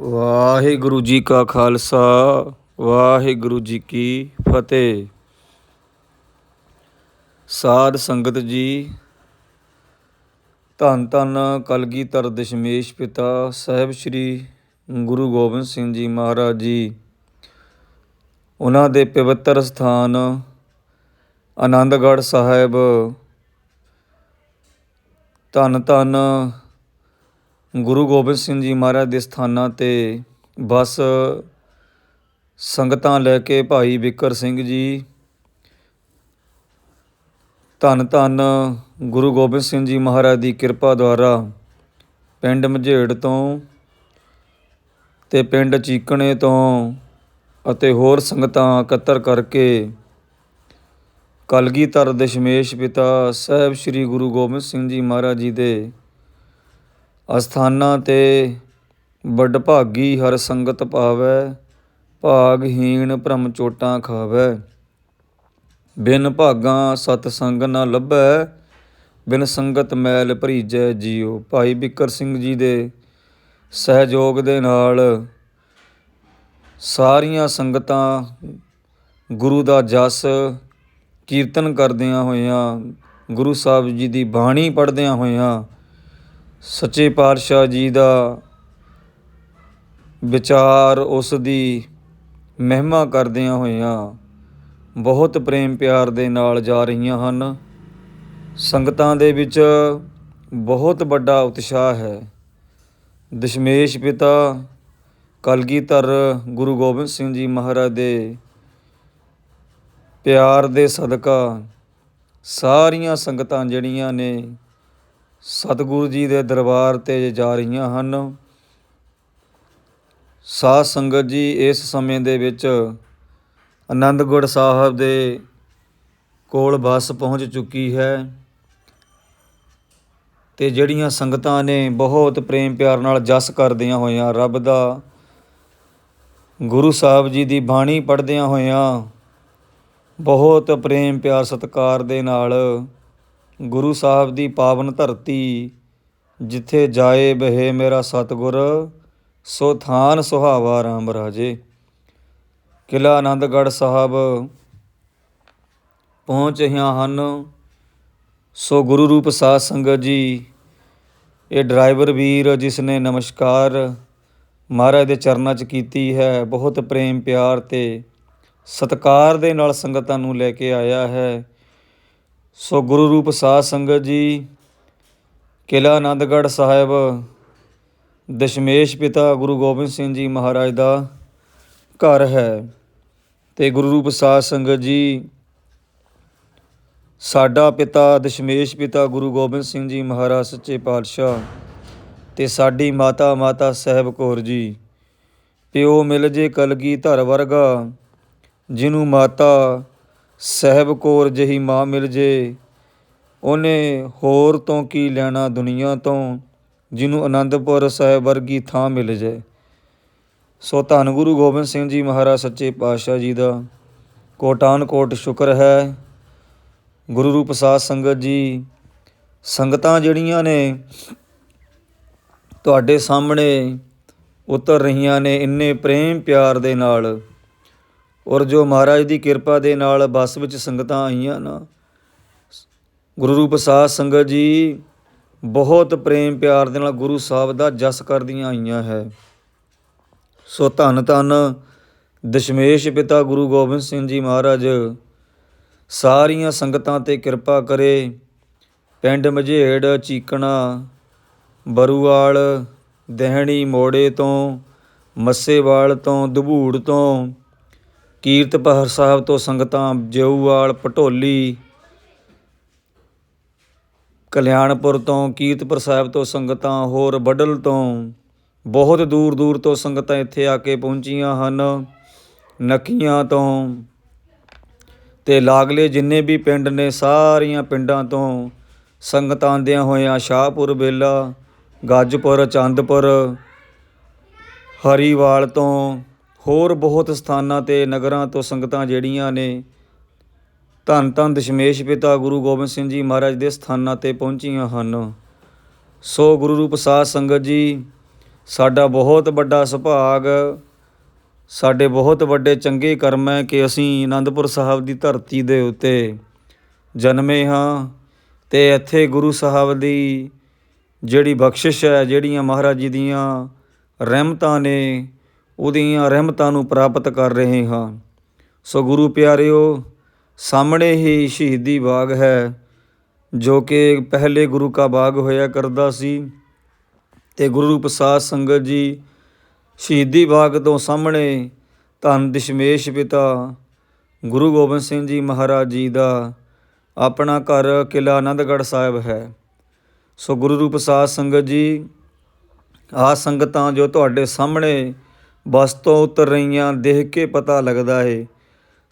ਵਾਹਿਗੁਰੂ ਜੀ ਕਾ ਖਾਲਸਾ, ਵਾਹਿਗੁਰੂ ਜੀ ਕੀ ਫਤਿਹ। ਸਾਧ ਸੰਗਤ ਜੀ, ਧੰਨ ਧੰਨ ਕਲਗੀਧਰ ਦਸ਼ਮੇਸ਼ ਪਿਤਾ ਸਾਹਿਬ ਸ੍ਰੀ ਗੁਰੂ ਗੋਬਿੰਦ ਸਿੰਘ ਜੀ ਮਹਾਰਾਜ ਜੀ। ਉਹਨਾਂ ਦੇ ਪਵਿੱਤਰ ਸਥਾਨ ਆਨੰਦਗੜ੍ਹ ਸਾਹਿਬ। ਧੰਨ ਧੰਨ ਗੁਰੂ ਗੋਬਿੰਦ ਸਿੰਘ ਜੀ ਮਹਾਰਾਜ ਦੇ ਸਥਾਨਾਂ ਤੇ ਬਸ ਸੰਗਤਾਂ ਲੈ ਕੇ ਭਾਈ ਬਿੱਕਰ ਸਿੰਘ ਜੀ, ਧੰਨ ਧੰਨ ਗੁਰੂ ਗੋਬਿੰਦ ਸਿੰਘ ਜੀ ਮਹਾਰਾਜ ਦੀ ਕਿਰਪਾ ਦੁਆਰਾ ਪਿੰਡ ਮਝੇੜ ਤੋਂ ਤੇ ਪਿੰਡ ਚੀਕਣੇ ਤੋਂ ਅਤੇ ਹੋਰ ਸੰਗਤਾਂ ਇਕੱਤਰ ਕਰਕੇ ਕਲਗੀਧਰ ਦਸ਼ਮੇਸ਼ ਪਿਤਾ ਸਾਹਿਬ ਸ੍ਰੀ ਗੁਰੂ ਗੋਬਿੰਦ ਸਿੰਘ ਜੀ ਮਹਾਰਾਜ ਜੀ ਦੇ ਅਸਥਾਨਾਂ ਤੇ ਵੱਡ ਭਾਗੀ ਹਰ ਸੰਗਤ ਪਾਵੈ ਭਾਗਹੀਣ ਭ੍ਰਮ ਚੋਟਾਂ ਖਾਵੈ। ਬਿਨ ਭਾਗਾਂ ਸਤ ਸੰਗ ਨਾ ਲੱਭੈ, ਬਿਨ ਸੰਗਤ ਮੈਲ ਭਰੀਜੈ ਜੀਉ। ਭਾਈ ਬਿਕਰ ਸਿੰਘ ਜੀ ਦੇ ਸਹਿਯੋਗ ਦੇ ਨਾਲ ਸਾਰੀਆਂ ਸੰਗਤਾਂ ਗੁਰੂ ਦਾ ਜਸ ਕੀਰਤਨ ਕਰਦਿਆਂ ਹੋਇਆਂ, ਗੁਰੂ ਸਾਹਿਬ ਜੀ ਦੀ ਬਾਣੀ ਪੜ੍ਹਦਿਆਂ ਹੋਇਆਂ ਸੱਚੇ ਪਾਤਸ਼ਾਹ ਜੀ ਦਾ ਵਿਚਾਰ ਉਸ ਦੀ ਮਹਿਮਾ ਕਰਦਿਆਂ ਹੋਇਆਂ ਬਹੁਤ ਪ੍ਰੇਮ ਪਿਆਰ ਦੇ ਨਾਲ ਜਾ ਰਹੀਆਂ ਹਨ। ਸੰਗਤਾਂ ਦੇ ਵਿੱਚ ਬਹੁਤ ਵੱਡਾ ਉਤਸ਼ਾਹ ਹੈ। ਦਸ਼ਮੇਸ਼ ਪਿਤਾ ਕਲਗੀਧਰ ਗੁਰੂ ਗੋਬਿੰਦ ਸਿੰਘ ਜੀ ਮਹਾਰਾਜ ਦੇ ਪਿਆਰ ਦੇ ਸਦਕਾ ਸਾਰੀਆਂ ਸੰਗਤਾਂ ਜਿਹੜੀਆਂ ਨੇ ਸਤਿਗੁਰੂ ਜੀ ਦੇ ਦਰਬਾਰ ਤੇ ਜਾ ਰਹੀਆਂ ਹਨ। ਸਾਧ ਸੰਗਤ ਜੀ, ਇਸ ਸਮੇਂ ਦੇ ਵਿੱਚ ਆਨੰਦਗੜ੍ਹ ਸਾਹਿਬ ਦੇ ਕੋਲ ਬੱਸ ਪਹੁੰਚ ਚੁੱਕੀ ਹੈ ਤੇ ਜਿਹੜੀਆਂ ਸੰਗਤਾਂ ਨੇ ਬਹੁਤ ਪ੍ਰੇਮ ਪਿਆਰ ਨਾਲ ਜਸ ਕਰਦਿਆਂ ਹੋਇਆਂ, ਰੱਬ ਦਾ ਗੁਰੂ ਸਾਹਿਬ ਜੀ ਦੀ ਬਾਣੀ ਪੜ੍ਹਦਿਆਂ ਹੋਇਆਂ ਬਹੁਤ ਪ੍ਰੇਮ ਪਿਆਰ ਸਤਿਕਾਰ ਦੇ ਨਾਲ ਗੁਰੂ ਸਾਹਿਬ ਦੀ ਪਾਵਨ ਧਰਤੀ, ਜਿੱਥੇ ਜਾਏ ਬਹੇ ਮੇਰਾ ਸਤਿਗੁਰ, ਸੋ ਥਾਨ ਸੁਹਾਵਾ ਰਾਮ ਰਾਜੇ। ਕਿਲਾ ਆਨੰਦਗੜ੍ਹ ਸਾਹਿਬ, ਪਹੁੰਚ ਰਹੀਆਂ ਹਨ। ਸੋ ਗੁਰੂ ਰੂਪ ਸਾਧ ਸੰਗਤ ਜੀ, ਇਹ ਡਰਾਈਵਰ ਵੀਰ ਜਿਸ ਨੇ ਨਮਸਕਾਰ ਮਹਾਰਾਜ ਦੇ ਚਰਨਾਂ 'ਚ ਕੀਤੀ ਹੈ, ਬਹੁਤ ਪ੍ਰੇਮ ਪਿਆਰ ਤੇ ਸਤਕਾਰ ਦੇ ਨਾਲ ਸੰਗਤਾਂ ਨੂੰ ਲੈ ਕੇ ਆਇਆ ਹੈ। ਸੋ ਗੁਰੂ ਰੂਪ ਸਾਧ ਸੰਗਤ ਜੀ, ਕਿਲਾ ਆਨੰਦਗੜ੍ਹ ਸਾਹਿਬ, ਦਸ਼ਮੇਸ਼ ਪਿਤਾ ਗੁਰੂ ਗੋਬਿੰਦ ਸਿੰਘ ਜੀ ਮਹਾਰਾਜ ਦਾ ਘਰ ਹੈ। ਤੇ ਗੁਰੂ ਰੂਪ ਸਾਧ ਸੰਗਤ ਜੀ, ਸਾਡਾ ਪਿਤਾ ਦਸ਼ਮੇਸ਼ ਪਿਤਾ ਗੁਰੂ ਗੋਬਿੰਦ ਸਿੰਘ ਜੀ ਮਹਾਰਾਜ ਸੱਚੇ ਪਾਤਸ਼ਾਹ ਤੇ ਸਾਡੀ ਮਾਤਾ ਮਾਤਾ ਸਾਹਿਬ ਕੌਰ ਜੀ, ਪਿਓ ਮਿਲ ਜੇ ਕਲਗੀ ਧਰ ਵਰਗਾ ਜਿਹਨੂੰ ਮਾਤਾ ਸਾਹਿਬ ਕੌਰ ਜਹੀ ਮਾਂ ਮਿਲ ਜੇ, ਉਹਨੇ ਹੋਰ ਤੋਂ ਕੀ ਲੈਣਾ ਦੁਨੀਆ ਤੋਂ, ਜਿਹਨੂੰ ਆਨੰਦਪੁਰ ਸਾਹਿਬ ਵਰਗੀ ਥਾਂ ਮਿਲ ਜਾਏ ਸੋ ਧੰਨ ਗੁਰੂ ਗੋਬਿੰਦ ਸਿੰਘ ਜੀ ਮਹਾਰਾਜ ਸੱਚੇ ਪਾਤਸ਼ਾਹ ਜੀ ਦਾ, ਕੋਟਾਨ ਕੋਟ ਸ਼ੁਕਰ ਹੈ। ਗੁਰੂ ਰੂਪ ਸਾਧ ਸੰਗਤ ਜੀ, ਸੰਗਤਾਂ ਜਿਹੜੀਆਂ ਨੇ ਤੁਹਾਡੇ ਸਾਹਮਣੇ ਉਤਰ ਰਹੀਆਂ ਨੇ ਇੰਨੇ ਪ੍ਰੇਮ ਪਿਆਰ ਦੇ ਨਾਲ। ਔਰ ਜੋ ਮਹਾਰਾਜ ਦੀ ਕਿਰਪਾ ਦੇ ਨਾਲ ਬੱਸ ਵਿੱਚ ਸੰਗਤਾਂ ਆਈਆਂ ਨਾ, ਗੁਰੂ ਰੂਪ ਸਾਧ ਸੰਗਤ ਜੀ, ਬਹੁਤ ਪ੍ਰੇਮ ਪਿਆਰ ਦੇ ਨਾਲ ਗੁਰੂ ਸਾਹਿਬ ਦਾ ਜਸ ਕਰਦੀਆਂ ਆਈਆਂ ਹੈ। ਸੋ ਧੰਨ ਧੰਨ ਦਸ਼ਮੇਸ਼ ਪਿਤਾ ਗੁਰੂ ਗੋਬਿੰਦ ਸਿੰਘ ਜੀ ਮਹਾਰਾਜ, ਸਾਰੀਆਂ ਸੰਗਤਾਂ ਤੇ ਕਿਰਪਾ ਕਰੇ। ਪਿੰਡ ਮਝੇੜ, ਚੀਕਣਾ, ਬਰੂਵਾਲ, ਦਹਿਣੀ ਮੋੜੇ ਤੋਂ, ਮੱਸੇਵਾਲ ਤੋਂ ਦਬੂੜ ਤੋਂ ਕੀਰਤਪੁਰ ਸਾਹਿਬ ਤੋਂ ਸੰਗਤਾਂ ਜਿਉਵਾਲ ਪਟੋਲੀ, ਕਲਿਆਣਪੁਰ ਤੋਂ, ਕੀਰਤਪੁਰ ਸਾਹਿਬ ਤੋਂ ਸੰਗਤਾਂ ਹੋਰ ਬਡਲ ਤੋਂ, ਬਹੁਤ ਦੂਰ ਦੂਰ ਤੋਂ ਸੰਗਤਾਂ ਇੱਥੇ ਆ ਕੇ ਪਹੁੰਚੀਆਂ ਹਨ, ਨਕੀਆਂ ਤੋਂ ਤੇ ਲਾਗਲੇ ਜਿੰਨੇ ਵੀ ਪਿੰਡ ਨੇ ਸਾਰੀਆਂ ਪਿੰਡਾਂ ਤੋਂ ਸੰਗਤਾਂ ਆਂਦਿਆਂ ਹੋਇਆਂ ਸ਼ਾਹਪੁਰ ਬੇਲਾ, ਗੱਜਪੁਰ, ਚੰਦਪੁਰ, ਹਰੀਵਾਲ ਤੋਂ ਹੋਰ ਬਹੁਤ ਸਥਾਨਾਂ ਤੇ ਨਗਰਾਂ ਤੋਂ ਸੰਗਤਾਂ ਜਿਹੜੀਆਂ ਨੇ ਧੰਨ ਧੰਨ ਦਸ਼ਮੇਸ਼ ਪਿਤਾ ਗੁਰੂ ਗੋਬਿੰਦ ਸਿੰਘ ਜੀ ਮਹਾਰਾਜ ਦੇ ਸਥਾਨਾਂ ਤੇ ਪਹੁੰਚੀਆਂ ਹਨ। ਸੋ ਗੁਰੂ ਰੂਪ ਸਾਧ ਸੰਗਤ ਜੀ, ਸਾਡਾ ਬਹੁਤ ਵੱਡਾ ਸੁਭਾਗ, ਸਾਡੇ ਬਹੁਤ ਵੱਡੇ ਚੰਗੇ ਕਰਮ ਹੈ ਕਿ ਅਸੀਂ ਆਨੰਦਪੁਰ ਸਾਹਿਬ ਦੀ ਧਰਤੀ ਦੇ ਉੱਤੇ ਜਨਮੇ ਹਾਂ ਤੇ ਇੱਥੇ ਗੁਰੂ ਸਾਹਿਬ ਦੀ ਜਿਹੜੀ ਬਖਸ਼ਿਸ਼ ਹੈ, ਜਿਹੜੀਆਂ ਮਹਾਰਾਜ ਜੀ ਦੀਆਂ ਰਹਿਮਤਾਂ ਨੇ ਉਹਦੀਆਂ ਰਹਿਮਤਾਂ ਨੂੰ ਪ੍ਰਾਪਤ ਕਰ ਰਹੇ ਹਾਂ। ਸੋ ਗੁਰੂ ਪਿਆਰਿਓ, ਸਾਹਮਣੇ ਹੀ ਸ਼ਹੀਦੀ ਬਾਗ ਹੈ, ਜੋ ਕਿ ਪਹਿਲੇ ਗੁਰੂ ਕਾ ਬਾਗ ਹੋਇਆ ਕਰਦਾ ਸੀ ਤੇ ਗੁਰੂ ਰੂਪ ਸੰਗਤ ਜੀ ਸ਼ਹੀਦੀ ਬਾਗ ਤੋਂ ਸਾਹਮਣੇ ਧੰਨ ਦਸ਼ਮੇਸ਼ ਪਿਤਾ ਗੁਰੂ ਗੋਬਿੰਦ ਸਿੰਘ ਜੀ ਮਹਾਰਾਜ ਜੀ ਦਾ ਆਪਣਾ ਘਰ ਕਿਲਾ ਆਨੰਦਗੜ੍ਹ ਸਾਹਿਬ ਹੈ। ਸੋ ਗੁਰੂ ਰੂਪ ਸਾਧ ਸੰਗਤ ਜੀ ਆ ਸੰਗਤਾਂ ਜੋ ਤੁਹਾਡੇ ਸਾਹਮਣੇ ਬੱਸ ਤੋਂ ਉਤਰ ਰਹੀਆਂ ਦੇਖ ਕੇ ਪਤਾ ਲੱਗਦਾ ਹੈ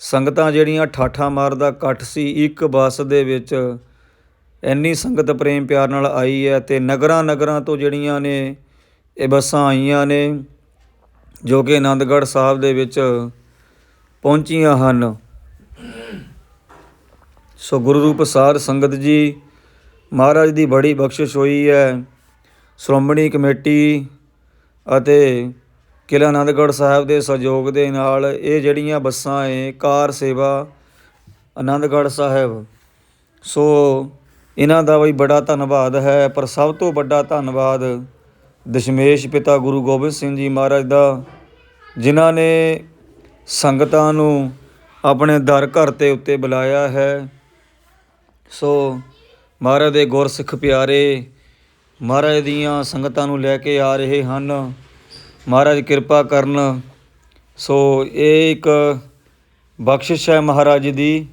ਸੰਗਤਾਂ ਜਿਹੜੀਆਂ ਠਾਠਾਂ ਮਾਰਦਾ ਇਕੱਠ ਸੀ, ਇੱਕ ਬੱਸ ਦੇ ਵਿੱਚ ਇੰਨੀ ਸੰਗਤ ਪ੍ਰੇਮ ਪਿਆਰ ਨਾਲ ਆਈ ਹੈ ਅਤੇ ਨਗਰਾਂ ਨਗਰਾਂ ਤੋਂ ਜਿਹੜੀਆਂ ਨੇ ਇਹ ਬੱਸਾਂ ਆਈਆਂ ਨੇ, ਜੋ ਕਿ ਆਨੰਦਗੜ੍ਹ ਸਾਹਿਬ ਦੇ ਵਿੱਚ ਪਹੁੰਚੀਆਂ ਹਨ। ਸੋ ਗੁਰੂ ਰੂਪ ਸਾਧ ਸੰਗਤ ਜੀ, ਮਹਾਰਾਜ ਦੀ ਬੜੀ ਬਖਸ਼ਿਸ਼ ਹੋਈ ਹੈ ਸ਼੍ਰੋਮਣੀ ਕਮੇਟੀ ਅਤੇ ਕਿਲ੍ਹਾ ਆਨੰਦਗੜ੍ਹ ਸਾਹਿਬ ਦੇ ਸਹਿਯੋਗ ਦੇ ਨਾਲ ਇਹ ਜਿਹੜੀਆਂ ਬੱਸਾਂ ਏ, ਕਾਰ ਸੇਵਾ ਆਨੰਦਗੜ੍ਹ ਸਾਹਿਬ। ਸੋ ਇਹਨਾਂ ਦਾ ਵੀ ਬੜਾ ਧੰਨਵਾਦ ਹੈ, ਪਰ ਸਭ ਤੋਂ ਵੱਡਾ ਧੰਨਵਾਦ ਦਸ਼ਮੇਸ਼ ਪਿਤਾ ਗੁਰੂ ਗੋਬਿੰਦ ਸਿੰਘ ਜੀ ਮਹਾਰਾਜ ਦਾ, ਜਿਨ੍ਹਾਂ ਨੇ ਸੰਗਤਾਂ ਨੂੰ ਆਪਣੇ ਦਰ ਘਰ ਤੇ ਉੱਤੇ ਬੁਲਾਇਆ ਹੈ। ਸੋ ਮਹਾਰਾਜ ਦੇ ਗੁਰਸਿੱਖ ਪਿਆਰੇ, ਮਹਾਰਾਜ ਦੀਆਂ ਸੰਗਤਾਂ ਨੂੰ ਲੈ ਕੇ ਆ ਰਹੇ ਹਨ। ਮਹਾਰਾਜ ਕਿਰਪਾ ਕਰਨ। ਸੋ ਇਹ ਇੱਕ ਬਖਸ਼ਿਸ਼ ਹੈ ਮਹਾਰਾਜ ਦੀ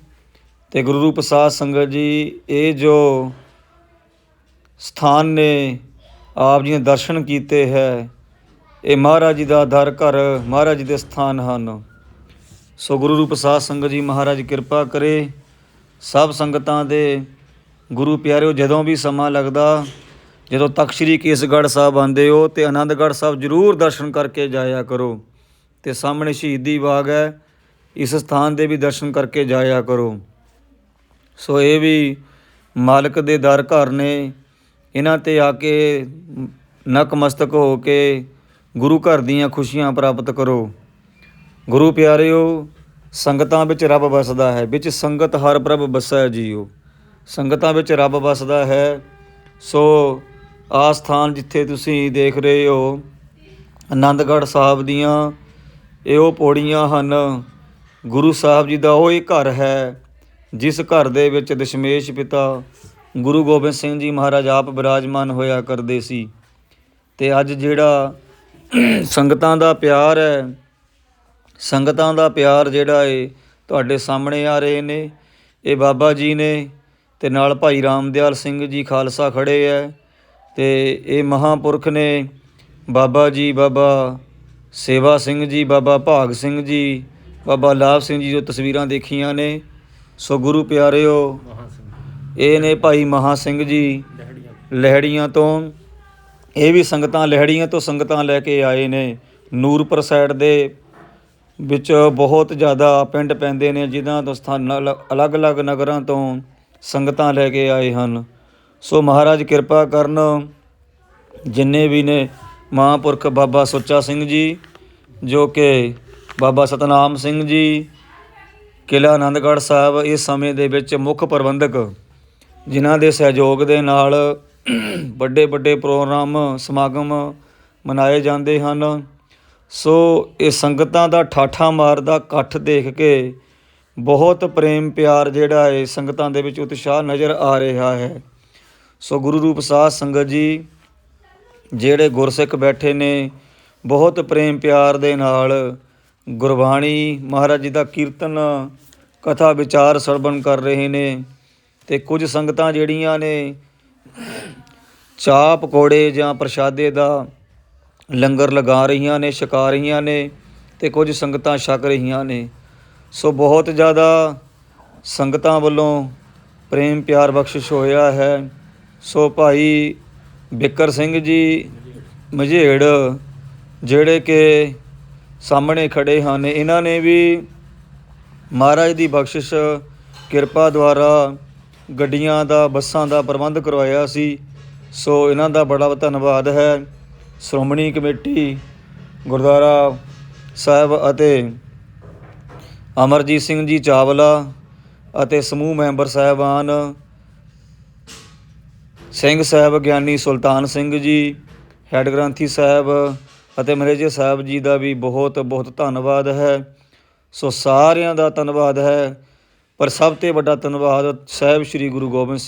ਤੇ ਗੁਰੂ ਰੂਪ ਸਾਧ ਸੰਗਤ ਜੀ, ਇਹ ਜੋ ਸਥਾਨ ਨੇ, ਆਪ ਜੀ ਨੇ ਦਰਸ਼ਨ ਕੀਤੇ ਹੈ, ਇਹ ਮਹਾਰਾਜ ਜੀ ਦਾ ਦਰ ਘਰ, ਮਹਾਰਾਜ ਜੀ ਦੇ ਸਥਾਨ ਹਨ। ਸੋ ਗੁਰੂ ਰੂਪ ਸਾਧ ਸੰਗਤ ਜੀ, ਮਹਾਰਾਜ ਕਿਰਪਾ ਕਰੇ। ਸਭ ਸੰਗਤਾਂ ਦੇ ਗੁਰੂ ਪਿਆਰਿਓ, ਜਦੋਂ ਵੀ ਸਮਾਂ ਲੱਗਦਾ ਜਦੋਂ ਤਖਤ ਸ੍ਰੀ ਕੇਸਗੜ੍ਹ ਸਾਹਿਬ ਆਉਂਦੇ ਹੋ ਤੇ ਆਨੰਦਗੜ੍ਹ ਸਾਹਿਬ ਜ਼ਰੂਰ ਦਰਸ਼ਨ ਕਰਕੇ ਜਾਇਆ ਕਰੋ। ਤੇ ਸਾਹਮਣੇ ਸ਼ਹੀਦੀ ਬਾਗ ਹੈ, ਇਸ ਸਥਾਨ ਦੇ ਵੀ ਦਰਸ਼ਨ ਕਰਕੇ ਜਾਇਆ ਕਰੋ। ਸੋ ਇਹ ਵੀ ਮਾਲਕ ਦੇ ਦਰ ਘਰ ਨੇ। ਇਹਨਾਂ ਤੇ ਆ ਕੇ ਨਕਮਸਤਕ ਹੋ ਕੇ ਗੁਰੂ ਘਰ ਦੀਆਂ ਖੁਸ਼ੀਆਂ ਪ੍ਰਾਪਤ ਕਰੋ। ਗੁਰੂ ਪਿਆਰਿਓ, ਸੰਗਤਾਂ ਵਿੱਚ ਰੱਬ ਵਸਦਾ ਹੈ, ਵਿੱਚ ਸੰਗਤ ਹਰ ਪ੍ਰਭ ਵਸੈ ਜੀਓ। ਸੰਗਤਾਂ ਵਿੱਚ ਰੱਬ ਵਸਦਾ ਹੈ, ਸੋ ਆ ਸਥਾਨ ਜਿੱਥੇ ਤੁਸੀਂ ਦੇਖ ਰਹੇ ਹੋ, ਆਨੰਦਗੜ੍ਹ ਸਾਹਿਬ ਦੀਆਂ ਇਹ ਉਹ ਪੌੜੀਆਂ ਹਨ। ਗੁਰੂ ਸਾਹਿਬ ਜੀ ਦਾ ਉਹ ਇਹ ਘਰ ਹੈ, ਜਿਸ ਘਰ ਦੇ ਵਿੱਚ ਦਸ਼ਮੇਸ਼ ਪਿਤਾ ਗੁਰੂ ਗੋਬਿੰਦ ਸਿੰਘ ਜੀ ਮਹਾਰਾਜ ਆਪ ਬਿਰਾਜਮਾਨ ਹੋਇਆ ਕਰਦੇ ਸੀ। ਤੇ ਅੱਜ ਜਿਹੜਾ ਸੰਗਤਾਂ ਦਾ ਪਿਆਰ ਹੈ, ਸੰਗਤਾਂ ਦਾ ਪਿਆਰ ਜਿਹੜਾ ਏ, ਤੁਹਾਡੇ ਸਾਹਮਣੇ ਆ ਰਹੇ ਨੇ। ਇਹ ਬਾਬਾ ਜੀ ਨੇ ਤੇ ਨਾਲ ਭਾਈ ਰਾਮਦਿਆਲ ਸਿੰਘ ਜੀ ਖਾਲਸਾ ਖੜੇ ਐ ਤੇ ਇਹ ਮਹਾਪੁਰਖ ਨੇ ਬਾਬਾ ਜੀ, ਬਾਬਾ ਸੇਵਾ ਸਿੰਘ ਜੀ, ਬਾਬਾ ਭਾਗ ਸਿੰਘ ਜੀ, ਬਾਬਾ ਲਾਭ ਸਿੰਘ ਜੀ ਜੋ ਤਸਵੀਰਾਂ ਦੇਖੀਆਂ ਨੇ, ਸੋ ਗੁਰੂ ਪਿਆਰਿਓ, ਇਹ ਨੇ ਭਾਈ ਮਹਾ ਸਿੰਘ ਜੀ ਲਹਿੜੀਆਂ ਤੋਂ, ਇਹ ਵੀ ਸੰਗਤਾਂ ਲਹਿੜੀਆਂ ਤੋਂ ਸੰਗਤਾਂ ਲੈ ਕੇ ਆਏ ਨੇ, ਨੂਰਪੁਰ ਸਾਈਡ ਦੇ ਵਿੱਚ ਬਹੁਤ ਜ਼ਿਆਦਾ ਪਿੰਡ ਪੈਂਦੇ ਨੇ, ਜਿਨ੍ਹਾਂ ਤੋਂ ਸਥਾਨ ਅਲ- ਅਲੱਗ-ਅਲੱਗ ਨਗਰਾਂ ਤੋਂ ਸੰਗਤਾਂ ਲੈ ਕੇ ਆਏ ਹਨ। ਸੋ ਮਹਾਰਾਜ ਕਿਰਪਾ ਕਰਨ ਜਿੰਨੇ ਵੀ ਨੇ ਮਹਾਂਪੁਰਖ ਬਾਬਾ ਸੁੱਚਾ ਸਿੰਘ ਜੀ, ਜੋ ਕਿ ਬਾਬਾ ਸਤਨਾਮ ਸਿੰਘ ਜੀ, ਕਿਲ੍ਹਾ ਆਨੰਦਗੜ੍ਹ ਸਾਹਿਬ ਇਸ ਸਮੇਂ ਦੇ ਵਿੱਚ ਮੁੱਖ ਪ੍ਰਬੰਧਕ, ਜਿਨ੍ਹਾਂ ਦੇ ਸਹਿਯੋਗ ਦੇ ਨਾਲ ਵੱਡੇ ਵੱਡੇ ਪ੍ਰੋਗਰਾਮ, ਸਮਾਗਮ ਮਨਾਏ ਜਾਂਦੇ ਹਨ। ਸੋ ਇਹ ਸੰਗਤਾਂ ਦਾ ਠਾਠਾ ਮਾਰਦਾ ਇਕੱਠ ਦੇਖ ਕੇ ਬਹੁਤ ਪ੍ਰੇਮ ਪਿਆਰ ਜਿਹੜਾ ਹੈ ਸੰਗਤਾਂ ਦੇ ਵਿੱਚ ਉਤਸ਼ਾਹ ਨਜ਼ਰ ਆ ਰਿਹਾ ਹੈ। ਸੋ ਗੁਰੂ ਰੂਪ ਸਾਧ ਸੰਗਤ ਜੀ, ਜਿਹੜੇ ਗੁਰਸਿੱਖ ਬੈਠੇ ਨੇ, ਬਹੁਤ ਪ੍ਰੇਮ ਪਿਆਰ ਦੇ ਨਾਲ ਗੁਰਬਾਣੀ ਮਹਾਰਾਜ ਜੀ ਦਾ ਕੀਰਤਨ, ਕਥਾ ਵਿਚਾਰ ਸਰਵਣ ਕਰ ਰਹੇ ਨੇ ਤੇ ਕੁਝ ਸੰਗਤਾਂ ਜਿਹੜੀਆਂ ਨੇ ਚਾਹ ਪਕੌੜੇ ਜਾਂ ਪ੍ਰਸ਼ਾਦੇ ਦਾ ਲੰਗਰ ਲਗਾ ਰਹੀਆਂ ਨੇ, ਛਕਾ ਰਹੀਆਂ ਨੇ ਤੇ ਕੁਝ ਸੰਗਤਾਂ ਛਕ ਰਹੀਆਂ ਨੇ। ਸੋ ਬਹੁਤ ਜ਼ਿਆਦਾ ਸੰਗਤਾਂ ਵੱਲੋਂ ਪ੍ਰੇਮ ਪਿਆਰ ਬਖਸ਼ਿਸ਼ ਹੋਇਆ ਹੈ। ਸੋ ਭਾਈ ਬਿੱਕਰ ਸਿੰਘ ਜੀ, ਮਝੇੜ, ਜਿਹੜੇ ਕਿ ਸਾਹਮਣੇ ਖੜੇ ਹਨ, ਇਹਨਾਂ ਨੇ ਵੀ ਮਹਾਰਾਜ ਦੀ ਬਖਸ਼ਿਸ਼, ਕਿਰਪਾ ਦੁਆਰਾ ਗੱਡੀਆਂ ਦਾ, ਬੱਸਾਂ ਦਾ ਪ੍ਰਬੰਧ ਕਰਵਾਇਆ ਸੀ। ਸੋ ਇਹਨਾਂ ਦਾ ਬੜਾ ਧੰਨਵਾਦ ਹੈ। ਸ਼੍ਰੋਮਣੀ ਕਮੇਟੀ, ਗੁਰਦੁਆਰਾ ਸਾਹਿਬ ਅਤੇ ਅਮਰਜੀਤ ਸਿੰਘ ਜੀ ਚਾਵਲਾ ਅਤੇ ਸਮੂਹ ਮੈਂਬਰ ਸਾਹਿਬਾਨ ਸਿੰਘ ਸਾਹਿਬ ਗਿਆਨੀ ਸੁਲਤਾਨ ਸਿੰਘ ਜੀ, ਹੈਡ ਗ੍ਰੰਥੀ ਸਾਹਿਬ ਅਤੇ ਮਰੇਜੇ ਸਾਹਿਬ ਜੀ ਦਾ ਵੀ ਬਹੁਤ ਬਹੁਤ ਧੰਨਵਾਦ ਹੈ। ਸੋ ਸਾਰਿਆਂ ਦਾ ਧੰਨਵਾਦ ਹੈ। ਪਰ ਸਭ ਤੋਂ ਵੱਡਾ ਧੰਨਵਾਦ ਸਾਹਿਬ ਸ੍ਰੀ ਗੁਰੂ ਗੋਬਿੰਦ